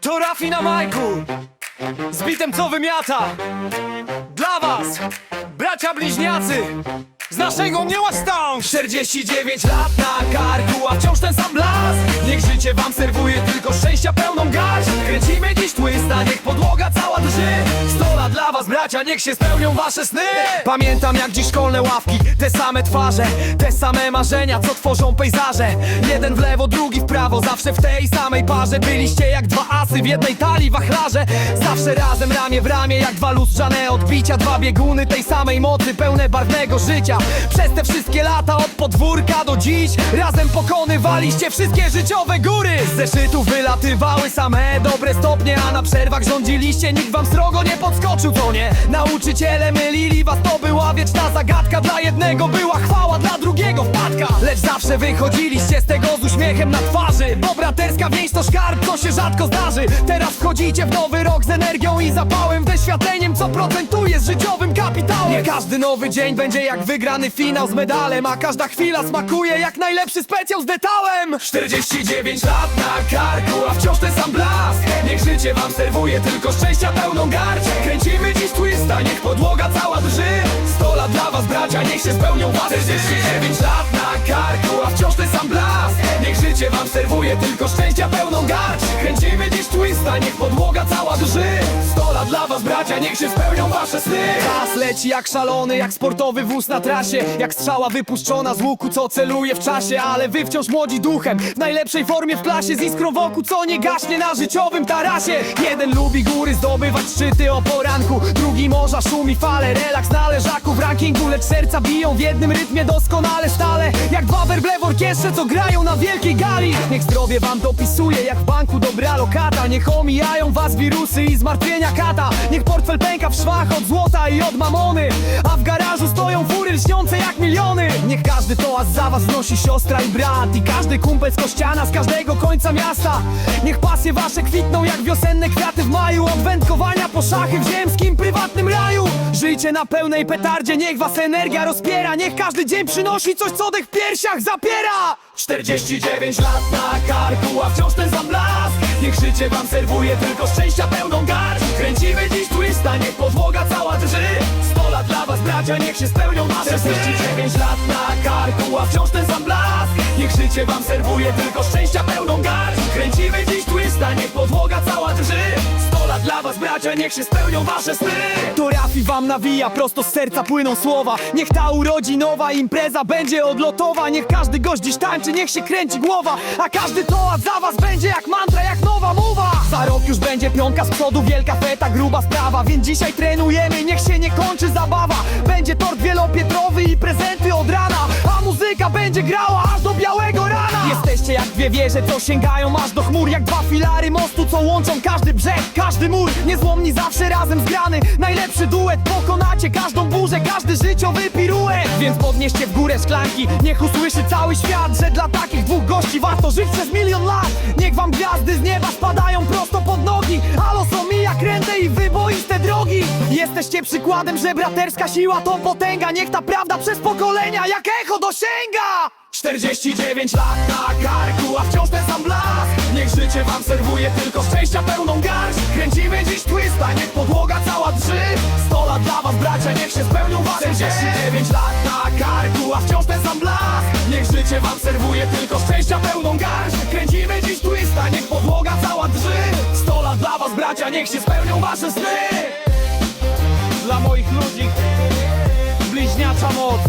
To Rafi na majku! Z bitem co wymiata? Dla was Bracia bliźniacy Z naszego mnie Stone 49 lat na karku A wciąż ten sam blask! Niech życie wam serwuje tylko szczęścia bracia Niech się spełnią wasze sny. Pamiętam jak dziś szkolne ławki Te same twarze Te same marzenia Co tworzą pejzaże. Jeden w lewo, drugi w prawo Zawsze w tej samej parze. Byliście jak dwa asy w jednej talii wachlarze. Zawsze razem ramię w ramię Jak dwa lustrzane odbicia Dwa bieguny tej samej mocy Pełne barwnego życia. Przez te wszystkie podwórka do dziś. Razem pokonywaliście wszystkie życiowe góry. Z zeszytów wylatywały same dobre stopnie A na przerwach rządziliście. Nikt wam srogo nie podskoczył, to nie? Nauczyciele mylili was To była wieczna zagadka. Dla jednego była chwała, dla drugiego wpadka. Lecz zawsze wychodziliście z tego uśmiechem na twarzy. Bo braterska więź to szkarb, co się rzadko zdarzy. Teraz wchodzicie w nowy rok z energią i zapałem Doświadczeniem, co procentuje z życiowym kapitałem. Nie każdy nowy dzień będzie jak wygrany finał z medalem A każda chwila smakuje jak najlepszy specjał z detałem. 49 lat na karku, a wciąż ten sam blask. Niech życie wam serwuje tylko szczęścia pełną garść. Kręcimy dziś twista, niech podłoga cała drży. 100 lat dla was bracia, niech się spełnią wasze 49 lat na karku, a wciąż ten sam blask Życie wam serwuje tylko szczęścia pełną garść Kręcimy dziś twista, niech podłoga cała drży. 100 lat dla was bracia, niech się spełnią wasze sny. Czas leci jak szalony, jak sportowy wóz na trasie. Jak strzała wypuszczona z łuku, co celuje w czasie. Ale wy wciąż młodzi duchem, w najlepszej formie w klasie. Z iskrą wokół, co nie gaśnie na życiowym tarasie. Jeden lubi góry zdobywać szczyty o poranku. Drugi morza szumi fale, relaks na leżaku w rankingu serca biją w jednym rytmie doskonale stale. Jak dwa werble w orkiestrze, co grają na wielkiej gali. Niech zdrowie wam dopisuje, jak w banku dobra lokata. Niech omijają was wirusy i zmartwienia kata. Niech portfel pęka w szwach od złota i od mamony. A w garażu stoją fury lśniące jak miliony. Niech każdy toast za was wnosi siostra i brat. I każdy kumpel z kościana z każdego końca miasta. Niech pasje wasze kwitną jak wiosenne kwiaty w maju. Od wędkowania po szachy w ziemskim na pełnej petardzie, niech was energia rozpiera Niech każdy dzień przynosi coś, co dech w piersiach zapiera. 49 lat na karku, a wciąż ten sam blask. Niech życie wam serwuje tylko szczęścia pełną garść. Kręcimy dziś twista, niech podłoga cała drży. 100 lat dla was bracia, niech się spełnią wasze sny. 49 lat na karku, a wciąż ten sam blask. Niech życie wam serwuje tylko szczęścia pełną garść. Kręcimy dziś twista, niech podłoga cała drży. 100 lat dla was bracia, niech się spełnią wasze sny. To Rafi wam nawija, prosto z serca płyną słowa. Niech ta urodzinowa impreza będzie odlotowa. Niech każdy gość dziś tańczy, niech się kręci głowa. A każdy toat za was będzie jak mantra, jak nowa mowa. Za rok już będzie piątka z przodu, wielka feta, gruba sprawa. Więc dzisiaj trenujemy, niech się nie kończy zabawa. Będzie tort wielopietrowy i prezenty od rana. A muzyka będzie grała Dwie wieże, co sięgają aż do chmur Jak dwa filary mostu, co łączą każdy brzeg, każdy mur. Niezłomni zawsze razem zgrany. Najlepszy duet, pokonacie każdą burzę Każdy życiowy piruet. Więc podnieście w górę szklanki Niech usłyszy cały świat, że dla takich dwóch gości Warto żyć przez milion lat. Niech wam gwiazdy z nieba spadają prosto pod nogi A los omija kręte i wyboiste drogi. Jesteście przykładem, że braterska siła to potęga. Niech ta prawda przez pokolenia jak echo dosięga 49 lat na karku, a wciąż ten sam blask. Niech życie wam serwuje tylko szczęścia pełną garść. Kręcimy dziś twista, niech podłoga cała drży. 100 lat dla was bracia, niech się spełnią wasze 49 lat na karku, a wciąż ten sam blask. Niech życie wam serwuje tylko szczęścia pełną garść. Kręcimy dziś twista, niech podłoga cała drży. 100 lat dla was bracia, niech się spełnią wasze sny. Dla moich ludzi bliźniacza moc